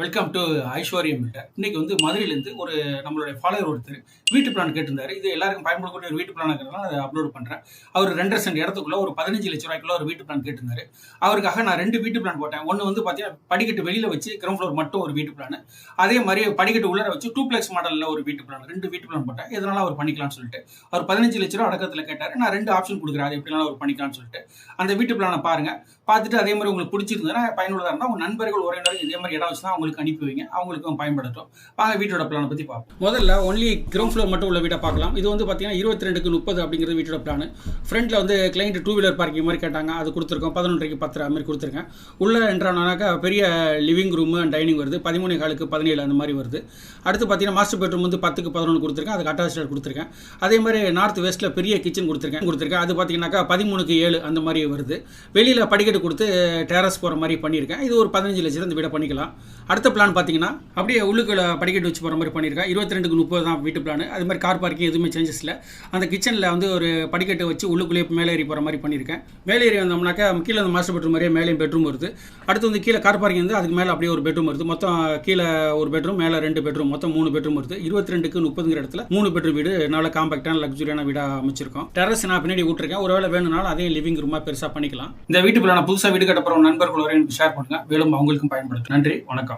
Welcome to ஐஸ்வர்யம் filter இன்னைக்கு வந்து மதுரையிலேருந்து ஒரு நம்மளுடைய ஃபாலோவர் ஒருத்தர் வீட்டு பிளான் கேட்டிருந்தாரு. இது எல்லாருக்கும் பயன்படக்கூடிய ஒரு வீட்டு பிளான் இருக்கிறதுனால அதை அப்லோட் பண்ணுறேன் அவர் ரெண்டரை சென்ட் இடத்துக்குள்ள ஒரு பதினஞ்சு லட்ச ரூபாய்க்குள்ள ஒரு வீட்டு பிளான் கேட்டிருந்தாரு. அவருக்காக நான் ரெண்டு வீட்டு பிளான் போட்டேன். ஒன்று வந்து பார்த்தீங்கன்னா படிக்கட்டு வெளியில் வச்சு கிரவுண்ட் ஃப்ளோர் மட்டும் ஒரு வீட்டு பிளான் அதே மாதிரி படிக்கட்டு உள்ளர வச்சு டூ பிளக்ஸ் மாடலில் ஒரு வீட்டு பிளான் ரெண்டு வீட்டு பிளான் போட்டேன். எதனால அவர் பண்ணிக்கலாம்னு சொல்லிட்டு. அவர் பதினஞ்சு லட்ச ரூபா அடக்கத்தில் கேட்டார். நான் ரெண்டு ஆப்ஷன் கொடுக்குறேன். அது எப்படினாலும் அவர் பண்ணிக்கலாம்னு சொல்லிட்டு. அந்த வீட்டு பிளானை பாருங்கள் பார்த்துட்டு அதே மாதிரி உங்களுக்கு பிடிச்சிருந்ததுன்னா பயனுள்ளதாக இருந்தால் உங்கள் நண்பர்கள் உறவினர்கள் இதே மாதிரி இடம் வச்சு தான் அவங்களுக்கு அனுப்பி வைங்க. அவங்களுக்கும் பயன்படட்டும். வாங்க வீட்டோட பிளானை பற்றி பார்ப்போம். முதல்ல ஒன்லி கிரவுண்ட் ஃப்ளோர் மட்டும் உள்ள வீட்டை பார்க்கலாம். இது வந்து பார்த்தீங்கன்னா இருபத்தி ரெண்டுக்கு முப்பது அப்படிங்கிறது வீட்டோட பிளான் ஃப்ரண்ட்டில் வந்து கிளைண்ட் டூ வீலர் பார்க்கிங் மாதிரி கேட்டாங்க. அது கொடுத்துருக்கோம். பதினொன்றைக்கு பத்து அது மாதிரி கொடுத்துருக்கேன். உள்ளே என்றானாக்கா பெரிய லிவிங் ரூமு அண்ட் டைனிங் வருது. பதிமூணு காலுக்கு பதினேழு அந்த மாதிரி வருது. அடுத்து பார்த்தீங்கன்னா மாஸ்டர் பெட்ரூம் வந்து பத்துக்கு பதினொன்று கொடுத்துருக்கேன். அதுக்கு அட்டாச் கொடுத்துருக்கேன். அதே மாதிரி நார்த் வெஸ்ட்டில் பெரிய கிச்சன் கொடுத்துருக்கேன். கொடுத்துருக்கேன். அது பார்த்தீங்கன்னாக்கா பதிமூணுக்கு ஏழு அந்த மாதிரி வருது. வெளியில் படிக்கட்டு கொடுத்து டேரஸ் போகிற மாதிரி பண்ணியிருக்கேன். இது ஒரு பதினஞ்சு லட்சம் இந்த வீடை பண்ணிக்கலாம். அடுத்த பிளான் பார்த்தீங்கன்னா அப்படியே உள்ளுக்குள்ள படிக்கட்டு வச்சு போகிற மாதிரி பண்ணியிருக்கேன் இருபத்தி ரெண்டுக்கு முப்பது தான் வீட்டு பிளான் அது மாதிரி கார் பார்க்கிங் எதுவுமே சேஞ்சஸ் இல்லை. அந்த கிச்சனில் வந்து ஒரு படிக்கட்டு வச்சு உள்ளுக்குள்ளேயே மேலே ஏறி போகிற மாதிரி பண்ணியிருக்கேன் மேலே ஏறி வந்தோம்னாக்கா கீழே அந்த மாஸ்டர் பெட்ரூம் மாதிரியே மேலேயும் பெட்ரூம் வருது. அடுத்து வந்து கீழே கார் பார்க்கிங் வந்து அதுக்கு மேலே அப்படியே ஒரு பெட்ரூம் வருது. மொத்தம் கீழே ஒரு பெட்ரூம் மேலே ரெண்டு பெட்ரூம் மொத்தம் மூணு பெட்ரூம் வருது. இருபத்தி ரெண்டுக்கு முப்பதுங்கிற இடத்துல மூணு பெட்ரூம் வீடு நல்ல காம்பாக்டான லக்ஸுரியான வீடாக அமைச்சிருக்கோம். டெரஸ் நான் பின்னாடி விட்டுருக்கேன். ஒருவேளை வேணும்னாலும் அதே லிவிங் ரூமாக பெருசாக பண்ணிக்கலாம். இந்த வீட்டு பிளான புதுசாக வீடு கட்ட போகிற நண்பர்கள் ஷேர் பண்ணுங்க. மேலும் அவங்களுக்கும் பயன்படுத்தும் நன்றி. வணக்கம்.